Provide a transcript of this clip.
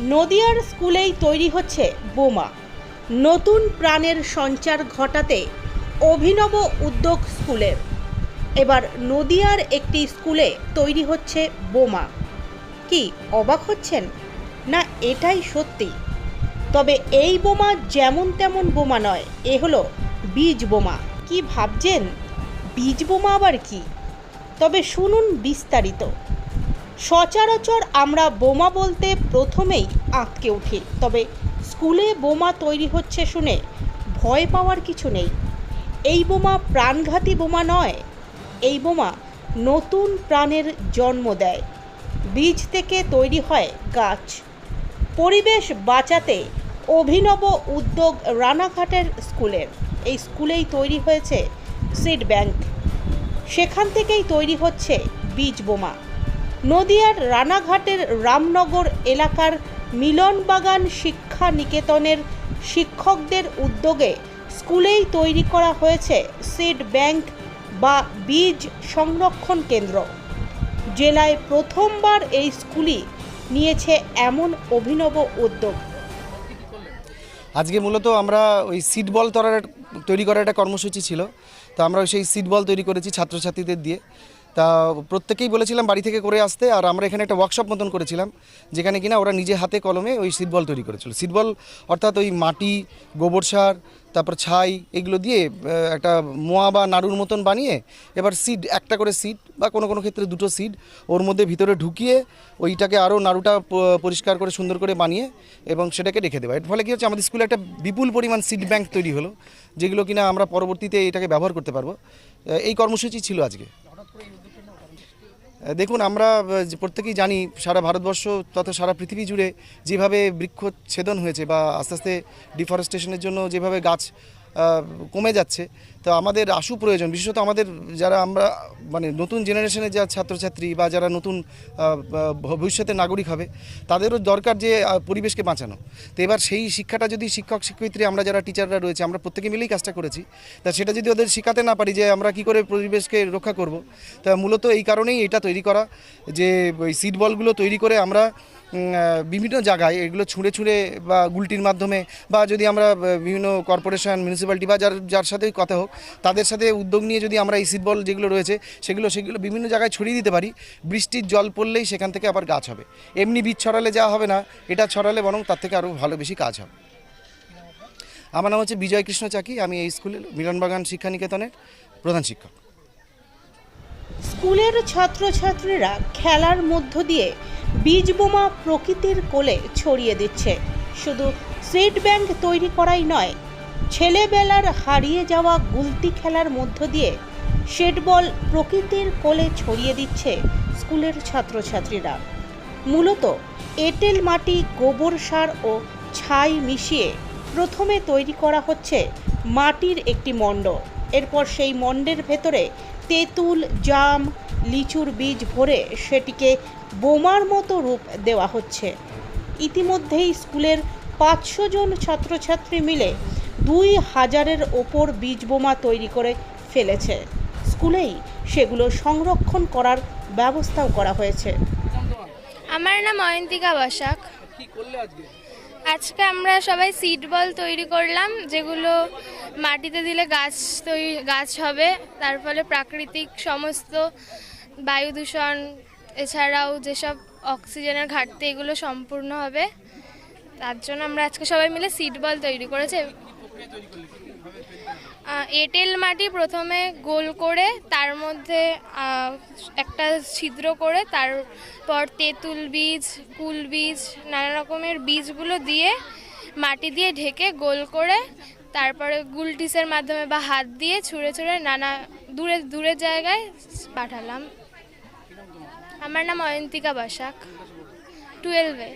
নদিয়ার স্কুলেই তৈরি হচ্ছে বোমা। নতুন প্রাণের সঞ্চার ঘটাতে অভিনব উদ্যোগ স্কুলের। এবার নদিয়ার একটি স্কুলে তৈরি হচ্ছে বোমা। কি অবাক হচ্ছেন? না এটাই সত্যি? তবে এই বোমা যেমন তেমন বোমা নয়, এ হলো বীজ বোমা। কি ভাবছেন? বীজ বোমা আবার কি? তবে শুনুন বিস্তারিত। সচরাচর আমরা বোমা বলতে প্রথমেই আঁতকে উঠি। তবে স্কুলে বোমা তৈরি হচ্ছে শুনে ভয় পাওয়ার কিছু নেই। এই বোমা প্রাণঘাতী বোমা নয়, এই বোমা নতুন প্রাণের জন্ম দেয়। বীজ থেকে তৈরি হয় গাছ। পরিবেশ বাঁচাতে অভিনব উদ্যোগ রানাঘাটের স্কুলের এই স্কুলেই তৈরি হয়েছে সিড ব্যাংক। সেখান থেকেই তৈরি হচ্ছে বীজ বোমা। নদিয়ার রানাঘাটের রামনগর এলাকার মিলনবাগান শিক্ষা নিকেতনের শিক্ষকদের উদ্যোগে স্কুলেই তৈরি করা হয়েছে সিড ব্যাংক বা বীজ সংরক্ষণ কেন্দ্র। জেলায় প্রথমবার এই স্কুলই নিয়েছে এমন অভিনব উদ্যোগ। আজকে মূলত আমরা ওই সিট বল তৈরি করার একটা কর্মসূচি ছিল। তো আমরা সেই সিট বল তৈরি করেছি ছাত্রছাত্রীদের দিয়ে। তা প্রত্যেকেই বলেছিলাম বাড়ি থেকে করে আসতে, আর আমরা এখানে একটা ওয়ার্কশপ মতন করেছিলাম, যেখানে কিনা ওরা নিজে হাতে কলমে ওই সিটবল তৈরি করেছিল। সিটবল অর্থাৎ ওই মাটি, গোবর সার, তারপর ছাই, এগুলো দিয়ে একটা মোয়া বা নাড়ুর মতন বানিয়ে এবার সিড একটা করে সিড বা কোনো কোনো ক্ষেত্রে দুটো সিড ওর মধ্যে ভিতরে ঢুকিয়ে ওইটাকে আরও নাড়ুটা পরিষ্কার করে সুন্দর করে বানিয়ে এবং সেটাকে রেখে দেওয়া। এর ফলে কী হচ্ছে, আমাদের স্কুলে একটা বিপুল পরিমাণ সিড ব্যাংক তৈরি হলো, যেগুলো কিনা আমরা পরবর্তীতে এটাকে ব্যবহার করতে পারব। এই কর্মসূচি ছিল আজকে। দেখুন, আমরা প্রত্যেকেই জানি সারা ভারতবর্ষ তথা সারা পৃথিবী জুড়ে যেভাবে বৃক্ষ ছেদন হয়েছে বা আস্তে আস্তে ডিফরেস্টেশনের জন্য যেভাবে গাছ কমে যাচ্ছে। তো আমাদের আশু প্রয়োজন বিশেষত আমাদের যারা আমরা মানে নতুন জেনারেশনের যা ছাত্রছাত্রী বা যারা নতুন আহ, নাগরিক হবে তাদেরও দরকার যে পরিবেশকে বাঁচানো। তো এবার সেই শিক্ষাটা যদি শিক্ষক শিক্ষয়িত্রী আমরা যারা টিচাররা রয়েছে আমরা প্রত্যেকে মিলেই কাজটা করেছি। তা সেটা যদি ওদের শেখাতে না পারি যে আমরা কি করে পরিবেশকে রক্ষা করব তা মূলত এই কারণেই এটা তৈরি করা যে ওই সিট বলগুলো তৈরি করে আমরা বিভিন্ন জায়গায় এগুলো ছুঁড়ে ছুঁড়ে বা গুলটির মাধ্যমে বা যদি আমরা বিভিন্ন কর্পোরেশন মিউনিসিপ্যালিটি বা যার যার সাথেই কথা হোক, তাদের সাথে উদ্যোগ নিয়ে যদি আমরা এই সিট বল যেগুলো রয়েছে, সেগুলো সেগুলো বিভিন্ন জায়গায় ছড়িয়ে দিতে পারি, বৃষ্টির জল পড়লেই সেখান থেকে আবার গাছ হবে। এমনি বীজ ছড়ালে যা হবে না, এটা ছড়ালে বরং তার থেকে আরও ভালো বেশি কাজ হবে। আমার নাম হচ্ছে বিজয় কৃষ্ণ চাকি, আমি এই স্কুলের মিলনবাগান শিক্ষা নিকেতনের প্রধান শিক্ষক। স্কুলের ছাত্রছাত্রীরা খেলার মধ্য দিয়ে বীজ বোমা প্রকৃতির কোলে ছড়িয়ে দিচ্ছে। শুধু সিড ব্যাংক তৈরি করাই নয়, ছেলেবেলার হারিয়ে যাওয়া গুলতি খেলার মধ্য দিয়ে শেড বল প্রকৃতির কোলে ছড়িয়ে দিচ্ছে স্কুলের ছাত্রছাত্রীরা। মূলত এঁটেল মাটি, গোবর সার ও ছাই মিশিয়ে প্রথমে তৈরি করা হচ্ছে মাটির একটি মণ্ড। এরপর সেই মণ্ডের ভেতরে তেঁতুল জাম লিচুর বীজ ভরে সেটিকে বোমার মতো রূপ দেওয়া হচ্ছে। ইতিমধ্যেই স্কুলের পাঁচশো জন ছাত্রছাত্রী মিলে দুই হাজারের ওপর বীজ বোমা তৈরি করে ফেলেছে। স্কুলেই সেগুলো সংরক্ষণ করার ব্যবস্থাও করা হয়েছে। আমার নাম অয়ন্তিকা বসাক। আজকে? আমরা সবাই সিড বল তৈরি করলাম যেগুলো মাটিতে দিলে গাছ তৈরি, গাছ হবে, তার ফলে প্রাকৃতিক সমস্ত বায়ু দূষণ, এছাড়াও যেসব অক্সিজেনের ঘাটতি, এগুলো সম্পূর্ণ হবে। তার জন্য আমরা আজকে সবাই মিলে সিড বল তৈরি করেছি। এঁটেল মাটি প্রথমে গোল করে, তার মধ্যে একটা ছিদ্র করে, তারপর তেঁতুল বীজ, কুল বীজ, নানা রকমের বীজগুলো দিয়ে মাটি দিয়ে ঢেকে গোল করে তারপরে গুলটিসের মাধ্যমে বা হাত দিয়ে ছুঁড়ে ছুঁড়ে নানা দূরে, দূরের জায়গায় পাঠালাম। আমার নাম অয়ন্তিকা বসাক টুয়েলভে